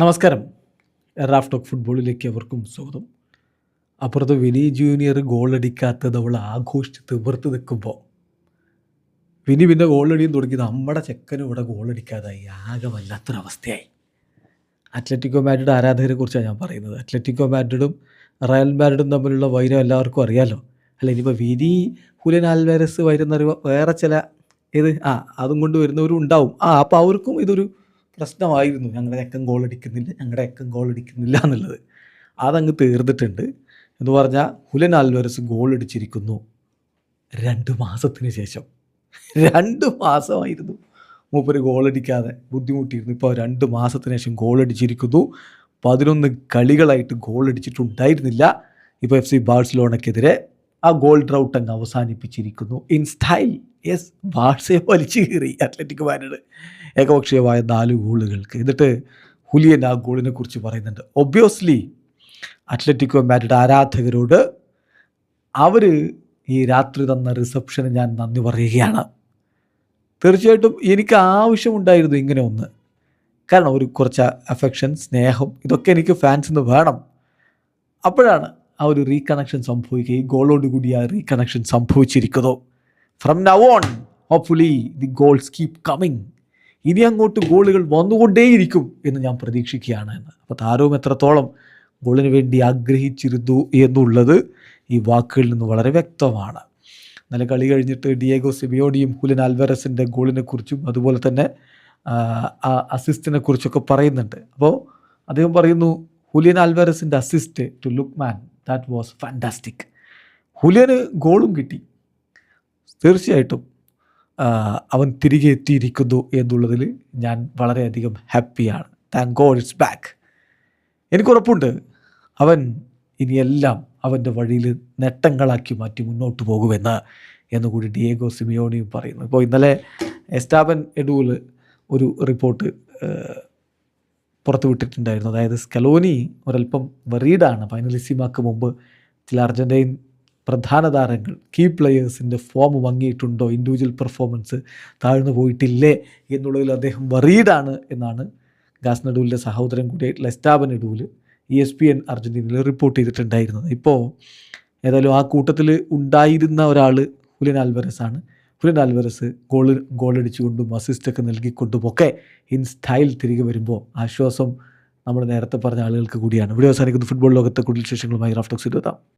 നമസ്കാരം. Raf talk ഫുട്ബോളിലേക്ക് അവർക്കും സ്വാഗതം. അപ്പുറത്ത് വിനി ജൂനിയർ ഗോളടിക്കാത്തത് അവൾ ആഘോഷിച്ച് തീർത്ത് നിൽക്കുമ്പോൾ വിനി പിന്നെ ഗോളടിയും തുടങ്ങി. നമ്മുടെ ചെക്കനും ഇവിടെ ഗോളടിക്കാതായി. ആകെ വല്ലാത്തൊരവസ്ഥയായി അത്ലറ്റിക്കോ മാഡ്രിഡ് ആരാധകരെ കുറിച്ചാണ് ഞാൻ പറയുന്നത്. അത്ലറ്റിക്കോ മാഡ്രിഡും റയൽ മാഡ്രിഡും തമ്മിലുള്ള വൈരം എല്ലാവർക്കും അറിയാലോ. അല്ല ഇനിയിപ്പോൾ വിനി ഹുലൻ ആൽവാരസ് വൈരം എന്നറിയുമ്പോൾ വേറെ ചില ഇത് ആ അതും കൊണ്ട് വരുന്നവരും ഉണ്ടാവും. ആ അപ്പോൾ അവർക്കും ഇതൊരു പ്രശ്നമായിരുന്നു. ഞങ്ങളുടെ അക്കം ഗോൾ അടിക്കുന്നില്ല ഞങ്ങളുടെ അക്കം ഗോൾ അടിക്കുന്നില്ല എന്നുള്ളത്. അതങ്ങ് തീർന്നിട്ടുണ്ട്. എന്ന് പറഞ്ഞാൽ ഹുലൻ ആൽവരസ് ഗോൾ അടിച്ചിരിക്കുന്നു രണ്ട് മാസത്തിന് ശേഷം. രണ്ട് മാസമായിരുന്നു. മൂപ്പര് ഗോളടിക്കാതെ ബുദ്ധിമുട്ടിയിരുന്നു. ഇപ്പോൾ രണ്ട് മാസത്തിന് ശേഷം ഗോളടിച്ചിരിക്കുന്നു പതിനൊന്ന് കളികളായിട്ട് ഗോളടിച്ചിട്ടുണ്ടായിരുന്നില്ല ഇപ്പോൾ എഫ് സി ബാഴ്സലോണയ്ക്കെതിരെ ആ ഗോൾ ഡ്രൗട്ട് അങ്ങ് അവസാനിപ്പിച്ചിരിക്കുന്നു. ഇൻ സ്റ്റൈൽ യെസ് ബാഴ്സയെ വലിച്ചു കയറി അത്ലറ്റിക് മാനഡ് ഏകപക്ഷീയമായ നാല് ഗോളുകൾക്ക്. എന്നിട്ട് ഹുലിയൻ ആ ഗോളിനെ കുറിച്ച് പറയുന്നുണ്ട്. ഒബ്വിയസ്ലി അത്ലറ്റിക്കോ മാരിഡ് ആരാധകരോട് അവർ ഈ രാത്രി തന്ന റിസപ്ഷന് ഞാൻ നന്ദി പറയുകയാണ്. തീർച്ചയായിട്ടും എനിക്ക് ആവശ്യമുണ്ടായിരുന്നു ഇങ്ങനെ ഒന്ന്. കാരണം ഒരു കുറച്ച് അഫെക്ഷൻ സ്നേഹം ഇതൊക്കെ എനിക്ക് ഫാൻസിന് വേണം. അപ്പോഴാണ് ആ ഒരു റീകണക്ഷൻ സംഭവിക്കുക ഈ ഗോളോട് കൂടി ആ റീകണക്ഷൻ സംഭവിച്ചിരിക്കുന്നു. From now on hopefully the goals keep coming ഇനി അങ്ങോട്ട് ഗോളുകൾ വന്നുകൊണ്ടേയിരിക്കും എന്ന് ഞാൻ പ്രതീക്ഷിക്കുകയാണ് എന്ന്. അപ്പോൾ താരവും എത്രത്തോളം ഗോളിന് വേണ്ടി ആഗ്രഹിച്ചിരുന്നു എന്നുള്ളത് ഈ വാക്കുകളിൽ നിന്ന് വളരെ വ്യക്തമാണ്. നല്ല കളി കഴിഞ്ഞിട്ട് ഡിയേഗോ സിമിയോഡിയും ഹുലൻ ആൽവറസിന്റെ ഗോളിനെക്കുറിച്ചും അതുപോലെ തന്നെ ആ അസിസ്റ്റിനെ കുറിച്ചൊക്കെ പറയുന്നുണ്ട്. അപ്പോൾ അദ്ദേഹം പറയുന്നു Julian ആൽവറസിന്റെ assist to look man that was fantastic ഹുലിയന് ഗോളും കിട്ടി. തീർച്ചയായിട്ടും അവൻ തിരികെ എത്തിയിരിക്കുന്നു എന്നുള്ളതിൽ ഞാൻ വളരെയധികം ഹാപ്പിയാണ് താങ്ക് ഗോഡ് ഇറ്റ്സ് ബാക്ക് എനിക്കുറപ്പുണ്ട് അവൻ ഇനിയെല്ലാം അവന്റെ വഴിയിൽ നേട്ടങ്ങളാക്കി മാറ്റി മുന്നോട്ട് പോകുമെന്ന് എന്നുകൂടി ഡിയേഗോ സിമിയോണിയും പറയുന്നു. ഇപ്പോൾ ഇന്നലെ എസ്റ്റാബൻ എഡൂൽ ഒരു റിപ്പോർട്ട് പുറത്തുവിട്ടിട്ടുണ്ടായിരുന്നു അതായത് സ്കലോനി ഒരല്പം വെറീഡാണ്. ഫൈനലിസിമാക്ക് മുമ്പ് ചില അർജന്റൈൻ പ്രധാന താരങ്ങൾ കീ പ്ലെയേഴ്സിന്റെ ഫോം വാങ്ങിയിട്ടുണ്ടോ? ഇൻഡിവിജ്വൽ പെർഫോമൻസ് താഴ്ന്നു പോയിട്ടില്ലേ എന്നുള്ളതിൽ അദ്ദേഹം വറീഡാണ് എന്നാണ് ഗാസ്നഡൂലിന്റെ സഹോദരൻ കൂടിയായിട്ടുള്ള Esteban Edul E S P N അർജന്റീനയിൽ റിപ്പോർട്ട് ചെയ്തിട്ടുണ്ടായിരുന്നത്. ഇപ്പോൾ ഏതായാലും ആ കൂട്ടത്തിൽ ഉണ്ടായിരുന്ന ഒരാൾ ഹുലിൻ ആൽവരസ് ആണ് ഹുലിൻ ആൽവറസ് ഗോൾ ഗോളടിച്ചുകൊണ്ടും അസിസ്റ്റൊക്കെ നൽകിക്കൊണ്ടും ഒക്കെ ഇൻ സ്റ്റൈൽ തിരികെ വരുമ്പോൾ ആശ്വാസം നമ്മൾ നേരത്തെ പറഞ്ഞ ആളുകൾക്ക് കൂടിയാണ്. ഇവിടെ അവസാനിക്കുന്ന. ഫുട്ബോൾ ലോകത്തെ കൂടുതൽ വിശേഷങ്ങളുമായി റാഫ്റ്റോക്സ് ഇരുത്താം